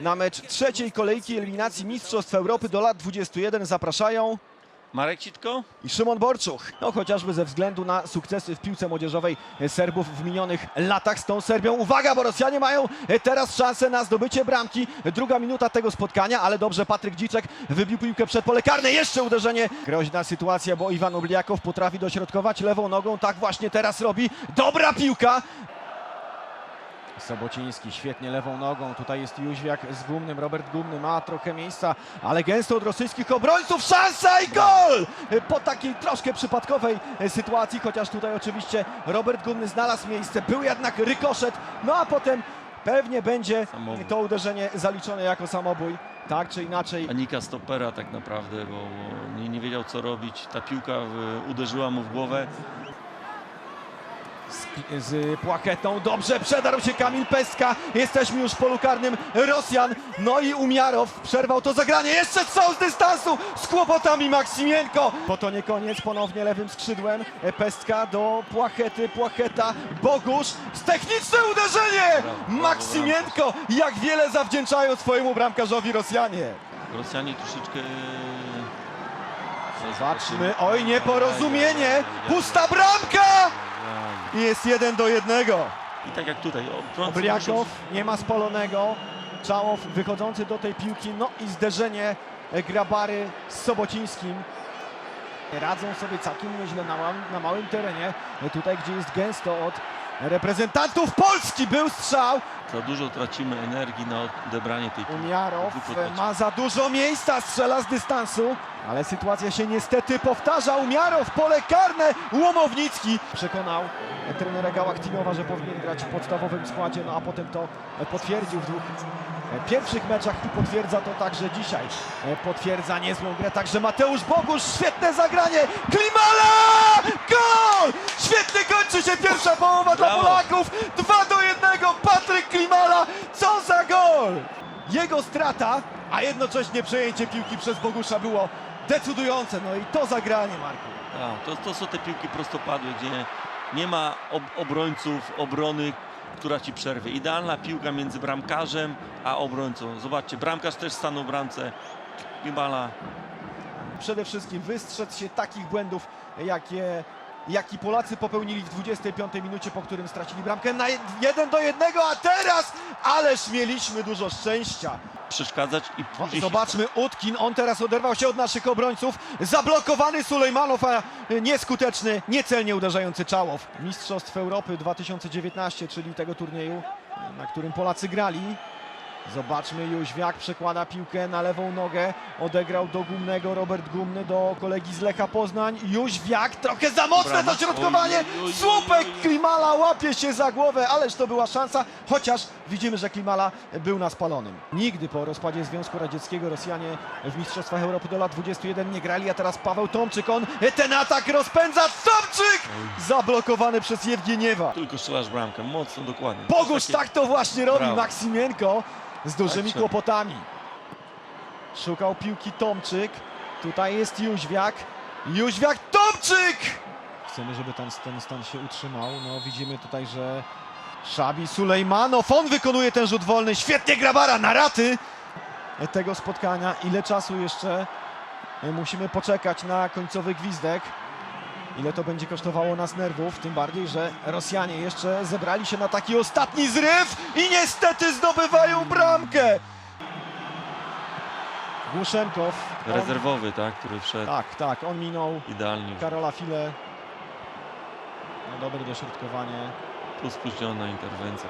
Na mecz trzeciej kolejki eliminacji Mistrzostw Europy do lat 21 zapraszają Marek Citko? i Szymon Borczuch. No chociażby ze względu na sukcesy w piłce młodzieżowej Serbów w minionych latach z tą Serbią. Uwaga, bo Rosjanie mają teraz szansę na zdobycie bramki. Druga minuta tego spotkania, ale dobrze Patryk Dziczek wybił piłkę przed pole karne. Jeszcze uderzenie. Groźna sytuacja, bo Iwan Obliakow potrafi dośrodkować lewą nogą. Tak właśnie teraz robi. Dobra piłka. Sobociński świetnie lewą nogą. Tutaj jest Jóźwiak z Gumnym. Robert Gumny ma trochę miejsca, ale gęsto od rosyjskich obrońców. Szansa i gol! Po takiej troszkę przypadkowej sytuacji, chociaż tutaj oczywiście Robert Gumny znalazł miejsce. Był jednak rykoszet, no a potem pewnie będzie Samobój. to uderzenie zaliczone jako samobój. Tak czy inaczej. Panika stopera tak naprawdę, bo nie, nie wiedział co robić. Ta piłka uderzyła mu w głowę. Z, Płaketą. Dobrze przedarł się Kamil Peska. Jesteśmy już w polu karnym Rosjan. No i Umiarow przerwał to zagranie. Jeszcze strzał z dystansu z kłopotami Maksimienko. Po to nie koniec. Ponownie lewym skrzydłem Pestka do Płachety. Płacheta. Bogusz. Z techniczne uderzenie. Maksimienko. Jak wiele zawdzięczają swojemu bramkarzowi Rosjanie. Rosjanie troszeczkę... Zobaczmy. Oj, nieporozumienie. Pusta bramka. I jest jeden do jednego. I tak jak tutaj. Obliakow nie ma spalonego. Czałow wychodzący do tej piłki. No i zderzenie Grabary z Sobocińskim. Radzą sobie całkiem nieźle na, małym- na małym terenie. Tutaj, gdzie jest gęsto od reprezentantów Polski. Był strzał. Za dużo tracimy energii na odebranie tej piłki. Umiarow ma za dużo miejsca. Strzela z dystansu. Ale sytuacja się niestety powtarza. Umiarow, pole karne. Łomownicki przekonał trenera Gałaktinowa, że powinien grać w podstawowym składzie. No a potem to potwierdził w dwóch pierwszych meczach i potwierdza to także dzisiaj. Potwierdza niezłą grę także Mateusz Bogusz. Świetne zagranie. Klimala! Gol! Świetnie kończy się pierwsza połowa dla Brawo. Polaków. 2 do 1. Patryk Klimala. Co za gol! Jego strata, a jednocześnie przejęcie piłki przez Bogusza było decydujące. No i to zagranie, Marku. A, to, to są te piłki prostopadłe, gdzie nie ma ob obrońców, obrony, która ci przerwie. Idealna piłka między bramkarzem a obrońcą. Zobaczcie, bramkarz też stanął w bramce. Gibala Przede wszystkim wystrzec się takich błędów, jakie jaki Polacy popełnili w 25 minucie, po którym stracili bramkę na 1 do 1, a teraz ależ mieliśmy dużo szczęścia. przeszkadzać i później... Zobaczmy, Utkin, on teraz oderwał się od naszych obrońców. Zablokowany Sulejmanow, a nieskuteczny, niecelnie uderzający Czałow. Mistrzostw Europy 2019, czyli tego turnieju, na którym Polacy grali. Zobaczmy, Jóźwiak przekłada piłkę na lewą nogę. Odegrał do Gumnego, Robert Gumny do kolegi z Lecha Poznań. Jóźwiak, trochę za mocne dośrodkowanie. Słupek. Klimala łapie się za głowę, ależ to była szansa, chociaż widzimy, że Klimala był na spalonym. Nigdy po rozpadzie Związku Radzieckiego Rosjanie w Mistrzostwach Europy do lat 21 nie grali, a teraz Paweł Tomczyk, on ten atak rozpędza, Tomczyk! Zablokowany przez Jewgieniewa. Tylko strzelasz bramkę, mocno, dokładnie. Bogusz Takie- tak to właśnie robi, Brawo. Maksimienko z dużymi kłopotami. Szukał piłki Tomczyk, tutaj jest Jóźwiak, Jóźwiak, Tomczyk! Chcemy, żeby ten, ten stan się utrzymał, no widzimy tutaj, że Szabi Sulejmanow, on wykonuje ten rzut wolny, świetnie Grabara na raty tego spotkania. Ile czasu jeszcze musimy poczekać na końcowy gwizdek? Ile to będzie kosztowało nas nerwów, tym bardziej, że Rosjanie jeszcze zebrali się na taki ostatni zryw i niestety zdobywają bramkę. Głuszenkow. On, Rezerwowy, tak, który wszedł tak, tak, on minął idealnie. Karola File. No, dobre dośrodkowanie. Tu spóźniona interwencja.